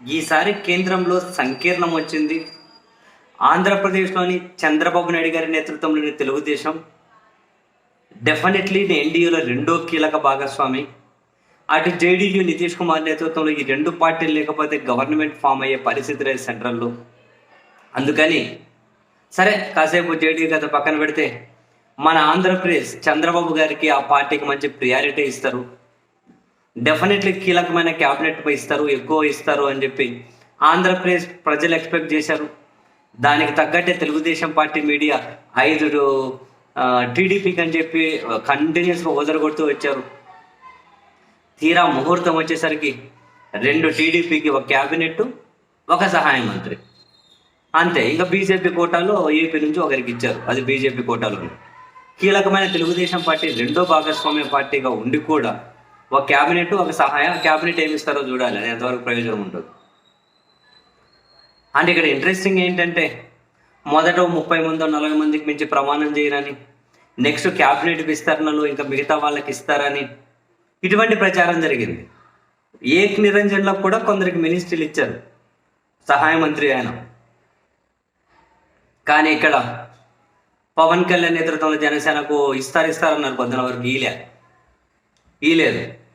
ఈసారి కేంద్రంలో సంకీర్ణం వచ్చింది. ఆంధ్రప్రదేశ్లోని చంద్రబాబు నాయుడు గారి నేతృత్వంలోని తెలుగుదేశం డెఫినెట్లీ ఎన్డీఏలో రెండో కీలక భాగస్వామి. అటు జేడీయూ నితీష్ కుమార్ నేతృత్వంలో ఈ రెండు పార్టీలు లేకపోతే గవర్నమెంట్ ఫామ్ అయ్యే పరిస్థితి లేదు సెంట్రల్లో. అందుకని సరే కాసేపు జేడీయూ కథ పక్కన పెడితే మన ఆంధ్రప్రదేశ్ చంద్రబాబు గారికి ఆ పార్టీకి మంచి ప్రియారిటీ ఇస్తారు. డెఫినెట్లీ కీలకమైన క్యాబినెట్ ఇస్తారు ఎక్కువ ఇస్తారు అని చెప్పి ఆంధ్రప్రదేశ్ ప్రజలు ఎక్స్పెక్ట్ చేశారు. దానికి తగ్గట్టే తెలుగుదేశం పార్టీ మీడియా ఐదు టీడీపీకి అని చెప్పి కంటిన్యూస్గా వదలగొడుతూ వచ్చారు. తీరా ముహూర్తం వచ్చేసరికి రెండు టీడీపీకి ఒక క్యాబినెట్ ఒక సహాయ మంత్రి. అంతే ఇంకా బీజేపీ కోటాలో ఏపీ నుంచి ఒకరికి ఇచ్చారు. అది బీజేపీ కోటాలో కీలకమైన తెలుగుదేశం పార్టీ రెండో భాగస్వామ్య పార్టీగా ఉండి కూడా ఒక క్యాబినెట్ ఒక సహాయం క్యాబినెట్ ఏమి ఇస్తారో చూడాలి. అది ఎంతవరకు ప్రయోజనం ఉంటుంది? అండ్ ఇక్కడ ఇంట్రెస్టింగ్ ఏంటంటే మొదట ముప్పై మందో నలభై మందికి మించి ప్రమాణం చేయరని నెక్స్ట్ క్యాబినెట్ విస్తరణలో ఇంకా మిగతా వాళ్ళకి ఇస్తారని ఇటువంటి ప్రచారం జరిగింది. ఏక్ నిరంజన్లో కూడా కొందరికి మినిస్ట్రీలు ఇచ్చారు. సహాయ మంత్రి ఆయన. కానీ ఇక్కడ పవన్ కళ్యాణ్ నేతృత్వంలో జనసేనకు ఇస్తారు ఇస్తారన్నారు కొంతవరకు ఈలే ఈలేదు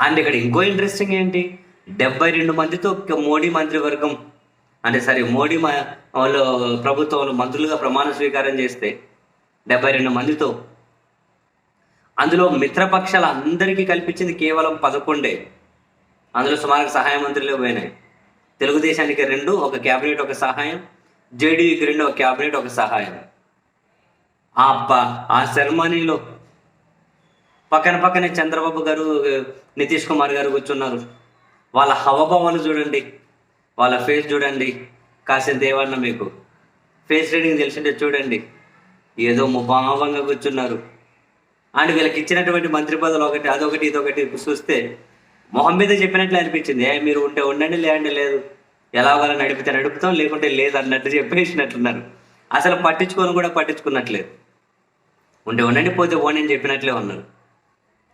అండ్ ఇక్కడ ఇంకో ఇంట్రెస్టింగ్ ఏంటి? డెబ్బై రెండు మందితో మోడీ మంత్రివర్గం. అంటే సరే మోడీ మ- వాళ్ళు ప్రభుత్వంలో మంత్రులుగా ప్రమాణ స్వీకారం చేస్తే డెబ్బై రెండు మందితో. అందులో మిత్రపక్షాల అందరికీ కల్పించింది కేవలం పదకొండే. అందులో సుమారు సహాయ మంత్రులు పోయినాయి. తెలుగుదేశానికి రెండు ఒక క్యాబినెట్ ఒక సహాయం. జేడీయూకి రెండు ఒక క్యాబినెట్ ఒక సహాయం. ఆ ఆ సెరమనీలో పక్కన పక్కనే చంద్రబాబు గారు నితీష్ కుమార్ గారు కూర్చున్నారు. వాళ్ళ హవభావాలు చూడండి. వాళ్ళ ఫేస్ చూడండి. కాసేంత ఏమన్నా మీకు. ఫేస్ రీడింగ్ తెలిసింటే చూడండి. ఏదో ముభావంగా కూర్చున్నారు. అండ్ వీళ్ళకి ఇచ్చినటువంటి మంత్రి పదవులు ఒకటి అదొకటి ఇదొకటి చూస్తే మొహం మీద చెప్పినట్లు అనిపించింది. ఏ మీరు ఉంటే ఉండండి లేదంటే లేదు. ఎలా వాళ్ళని నడిపితే నడుపుతాం లేకుంటే లేదు అన్నట్టు చెప్పేసినట్లున్నారు అసలు పట్టించుకొని కూడా పట్టించుకున్నట్లేదు. ఉంటే ఉండండి పోతే పోనీ చెప్పినట్లే ఉన్నారు.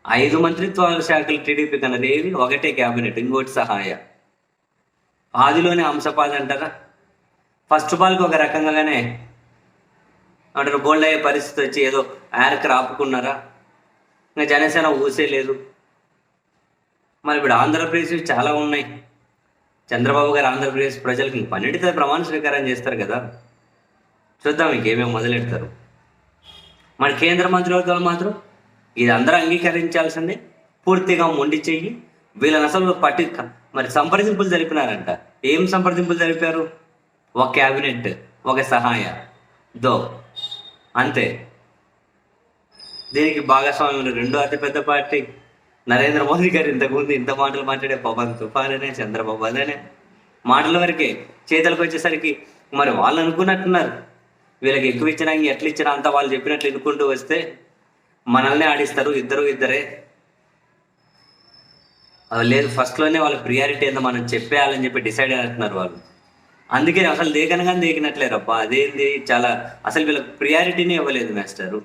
ఐదు మంత్రిత్వ శాఖలు టీడీపీ కన్నది ఒకటే క్యాబినెట్ ఇంకోటి సహాయ. ఆదిలోనే అంశపాది అంటారా? ఫస్ట్ ఆఫ్ ఆల్కి ఒక రకంగానే అంటారు బోల్డ్ అయ్యే పరిస్థితి వచ్చి ఏదో యారకర్ ఆపుకున్నారా ఇంకా జనసేన ఊసే లేదు. మరి ఇప్పుడు ఆంధ్రప్రదేశ్ చాలా ఉన్నాయి. చంద్రబాబు గారు ఆంధ్రప్రదేశ్ ప్రజలకు ఇంక పన్నెండుతో ప్రమాణ స్వీకారం చేస్తారు కదా? చూద్దాం ఇంకేమేమి మొదలెడతారు. మరి కేంద్ర మంత్రివర్గాలు మాత్రం? ఇది అందరూ అంగీకరించాల్సిందే. పూర్తిగా మొండి చెయ్యి. వీళ్ళని అసలు పట్టి మరి సంప్రదింపులు జరిపినారంట. ఏం సంప్రదింపులు జరిపారు? ఒక క్యాబినెట్ ఒక సహాయ. దో అంతే. దీనికి భాగస్వామ్యం రెండో అతిపెద్ద పార్టీ. నరేంద్ర మోదీ గారు ఇంతకుముందు ఇంత మాటలు మాట్లాడే పవన్ తుఫాన్ అనే చంద్రబాబు అదనే మాటల వరకే చేతులకు వచ్చేసరికి మరి వాళ్ళు అనుకున్నట్టున్నారు వీళ్ళకి ఎక్కువ ఇచ్చినా ఎట్లా ఇచ్చినా అంతా వాళ్ళు చెప్పినట్లు ఎన్నుకుంటూ వస్తే మనల్ని ఆడిస్తారు ఇద్దరు ఇద్దరే. లేదు ఫస్ట్లోనే వాళ్ళ ప్రియారిటీ ఏందో మనం చెప్పేయాలని చెప్పి డిసైడ్ అవుతున్నారు వాళ్ళు. అందుకే అసలు దేకనగానే దేకినట్లేరప్ప అదేంది చాలా అసలు వీళ్ళకి ప్రియారిటీనే ఇవ్వలేదు మాస్టరు